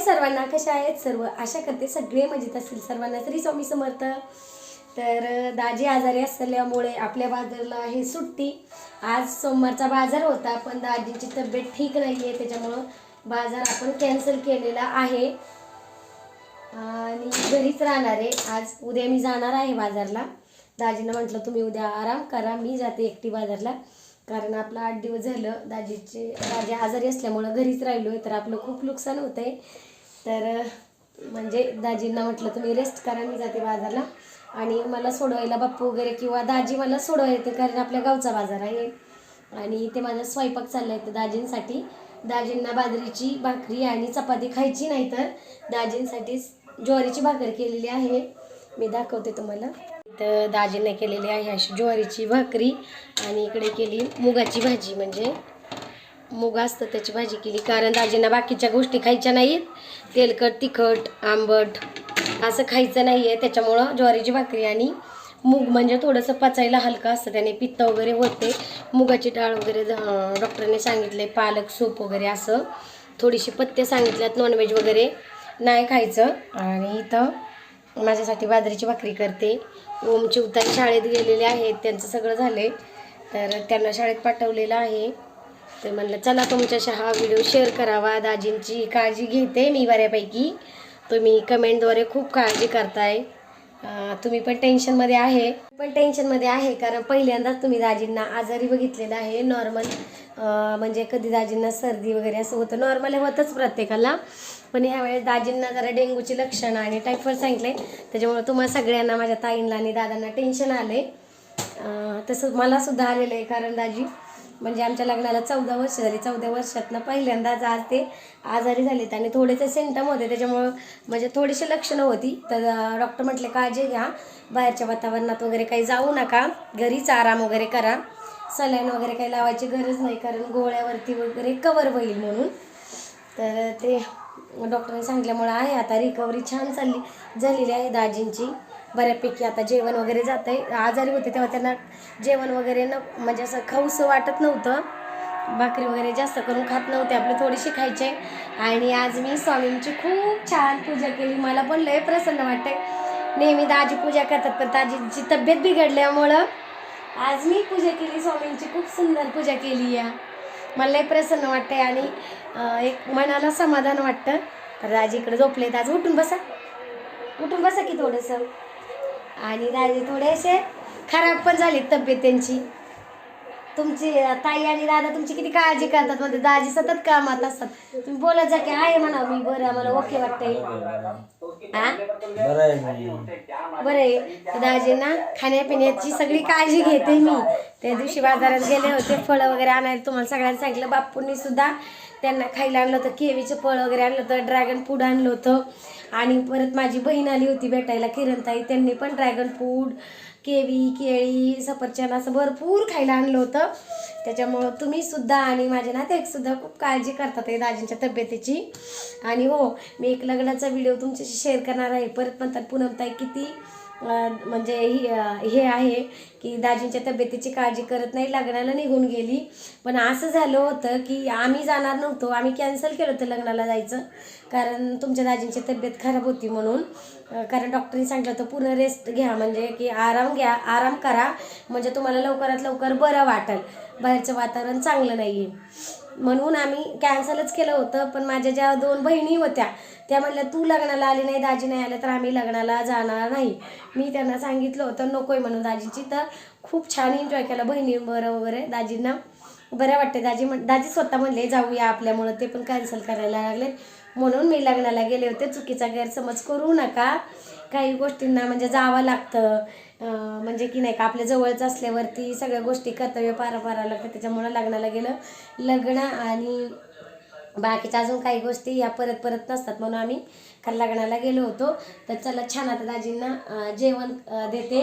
सर्वांना कशा आहेत सर्व? आशा करते सगळे मजेत असतील. सर्वांना तरी स्वामी समर्थ. तर दाजी आजारी असल्यामुळे आपल्या बाजारला आहे सुट्टी. आज सोमवारचा बाजार होता पण दाजींची तब्येत ठीक नाही आहे त्याच्यामुळं बाजार आपण कॅन्सल केलेला आहे. आणि घरीच राहणार आहे. आज उद्या मी जाणार आहे बाजारला. दाजीनं म्हटलं तुम्ही उद्या आराम करा मी जाते एकटी बाजारला. कारण आपलं आठ दिवस झालं दाजीचे दाजी आजारी असल्यामुळं घरीच राहिलो आहे तर आपलं खूप नुकसान होतं आहे तर म्हणजे दाजींना म्हटलं तुम्ही रेस्ट करा मी जाते बाजारला. आणि मला सोडवायला बाप्पू वगैरे किंवा दाजी मला सोडवायला येते कारण आपल्या गावचा बाजार आहे. आणि ते माझा स्वयंपाक चालला आहे दाजींसाठी. दाजींना बाजरीची भाकरी आणि चपाती खायची नाही तर दाजींसाठी ज्वारीची भाकर केलेली आहे. मी दाखवते तुम्हाला. तर दाजींना केलेली आहे अशी ज्वारीची भाकरी आणि इकडे केली मुगाची भाजी म्हणजे मुग असतं त्याची भाजी केली. कारण दाजींना बाकीच्या गोष्टी खायच्या नाहीत. तेलकट तिखट आंबट असं खायचं नाही आहे त्याच्यामुळं ज्वारीची भाकरी आणि मूग म्हणजे थोडंसं पचायला हलकं असतं. त्याने पित्त वगैरे होते. मुगाची डाळ वगैरे डॉक्टरने सांगितले पालक सूप वगैरे असं. थोडीशी पत्ते सांगितल्यात. नॉनव्हेज वगैरे नाही खायचं. आणि इथं माझ्यासाठी बाजरीची भाकरी करते. ओमचे उतार शाळेत गेलेले आहेत त्यांचं सगळं झाले तर त्यांना शाळेत पाठवलेलं आहे. तर म्हणलं चला तुमच्याशी हा व्हिडिओ शेअर करावा. दाजींची काळजी घेते मी बऱ्यापैकी. तुम्ही कमेंटद्वारे खूप काळजी करताय. तुम्ही पण टेन्शनमध्ये आहे. पण टेन्शनमध्ये आहे कारण पहिल्यांदाच तुम्ही दाजींना आजारी बघितलेलं आहे. नॉर्मल म्हणजे कधी दाजींना सर्दी वगैरे असं होतं. नॉर्मल होतंच प्रत्येकाला. पण ह्यावेळेस दाजींना जरा डेंग्यूची लक्षणं आणि टायफॉइड सांगितले त्याच्यामुळे तुम्हाला सगळ्यांना माझ्या ताईंना आणि दादांना टेन्शन आले अं, तसं मला सुद्धा आलेलं आहे कारण दाजी म्हणजे आमच्या लग्नाला चौदा वर्ष झाली. चौदा वर्षातनं पहिल्यांदाच आज ते आजारी झालेत आणि थोडेसे सिमटम होते. त्याच्यामुळं म्हणजे थोडीशी लक्षणं होती. तर डॉक्टर म्हटले काळजी घ्या. बाहेरच्या वातावरणात वगैरे काही जाऊ नका. घरीच आराम वगैरे करा. सलाईन वगैरे काही लावायची गरज नाही. कारण गोळ्यावरती वगैरे कवर होईल म्हणून. तर ते डॉक्टरने सांगितल्यामुळं आहे. आता रिकव्हरी छान चालली झालेली आहे दाजींची. बऱ्यापैकी आता जेवण वगैरे जात आहे आजारी होते तेव्हा त्यांना जेवण वगैरे न म्हणजे असं खाऊसं वाटत नव्हतं. भाकरी वगैरे जास्त करून खात नव्हते आपले थोडीशी खायचे. आणि आज मी स्वामींची खूप छान पूजा केली. मला पण लय प्रसन्न वाटते नेहमी दाजी पूजा करतात पण दाजीची तब्येत बिघडल्यामुळं आज मी पूजा केली. स्वामींची खूप सुंदर पूजा केली या मला लय प्रसन्न वाटते आणि एक मनाला समाधान वाटतं. तर दाजी इकडे झोपलेत. आज उठून बसा. उठून बसा की थोडंसं. आणि दाजी थोडेसे खराब पण झाली तब्येत त्यांची. तुमची ताई आणि दादा तुमची किती काळजी करतात म्हणजे दाजी सतत कामात असतात. तुम्ही बोलत जा की आहे म्हणा मी बरं मला ओके वाटतंय. हा बरं आहे दाजी ना खाण्यापिण्याची सगळी काळजी घेते मी. त्या दिवशी बाजारात गेले होते फळं वगैरे आणायला. तुम्हाला सगळ्यांना सांगितलं बापूंनी सुद्धा त्यांना खायला आणलं होतं केवीचं फळ वगैरे आणलं होतं ड्रॅगन फ्रूट आणलं होतं. आणि परत माझी बहीण आली होती भेटायला किरणताई. त्यांनी पण ड्रॅगन फ्रूट केवी केळी सफरचंद असं भरपूर खायला आणलं होतं. त्याच्यामुळं तुम्ही सुद्धा आणि माझे नातेवाईक खूप काळजी करतात आहे दाजींच्या तब्येतीची. आणि हो मी एक लग्नाचा व्हिडिओ तुमच्याशी शेअर करणार आहे. परत म्हणतात पुनमताई किती म्हणजे ही हे आहे की दाजींच्या तब्येतीची काळजी करत नाही लग्नाला निघून गेली. पण असं झालं होतं की आम्ही जाणार नव्हतो आम्ही कॅन्सल केलं होतं लग्नाला जायचं. कारण तुमच्या दाजींची तब्येत खराब होती म्हणून. कारण डॉक्टरनी सांगितलं होतं पूर्ण रेस्ट घ्या म्हणजे की आराम घ्या आराम करा. म्हणजे तुम्हाला लवकरात लवकर बरं वाटेल. बाहेरचं वातावरण चांगलं नाही आहे म्हणून आम्ही कॅन्सलच केलं होतं पण माझ्या ज्या दोन बहिणी होत्या त्या म्हणल्या तू लग्नाला आली नाही दाजी नाही आल्या तर आम्ही लग्नाला जाणार नाही. मी त्यांना सांगितलं होतं नकोय म्हणून दाजीची. तर खूप छान एन्जॉय केला बहिणी बरं वगैरे दाजींना. बरं वाटते दाजी म्हण दाजी स्वतः म्हणले जाऊया आपल्यामुळं ते पण कॅन्सल करायला लागले म्हणून मी लग्नाला गेले होते चुकीचा गैरसमज करू नका. काही गोष्टींना म्हणजे जावं लागतं. म्हणजे की नाही का आपल्या जवळच असल्यावरती सगळ्या गोष्टी कर्तव्य पार पारावं लागतं त्याच्यामुळं लग्नाला गेलं. लग्न आणि बाकीच्या अजून काही गोष्टी या परत परत नसतात म्हणून आम्ही काल लग्नाला गेलो होतो. तर चला छान आता दाजींना जेवण देते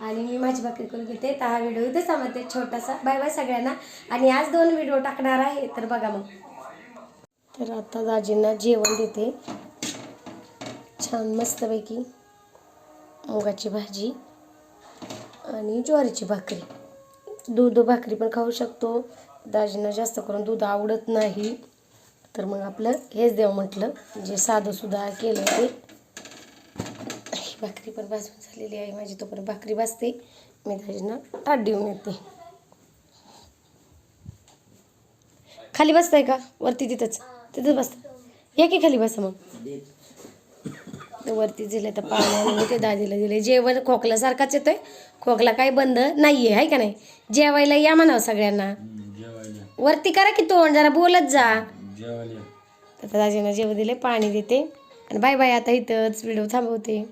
आणि मी माझी भाकरी करून घेते. तर हा व्हिडिओ इथे सांगते छोटासा. बाय बाय सगळ्यांना. आणि आज दोन व्हिडिओ टाकणार आहे. तर बघा मग. तर आता दाजींना जेवण देते. छान मस्तपैकी. मुगाची भाजी आणि ज्वारीची भाकरी. दूध भाकरी पण खाऊ शकतो. दाजींना जास्त करून दूध आवडत नाही. तर मग आपलं हेच देव म्हटलं जे साधं सुद्धा केलं ते. ही भाकरी पण भाजून झालेली आहे. माझी तोपर्यंत भाकरी भाजते. मी दाजींना ताट देऊन येते. खाली बसताय का? वरती तिथंच. तिथंच बसता. या की खाली बसा मग? तर वरती दिले तर पाण्याने मी ते दादीला दिले जेवण खोकल्यासारखाच येतोय. खोकला काही बंद नाहीये आहे का नाही? जेवायला या म्हणावं सगळ्यांना. वरती करा की तोंड जरा बोलत जा. तर दाजीनं जेवण दिले पाणी देते. आणि बाय बाय आता इथंच व्हिडिओ थांबवते.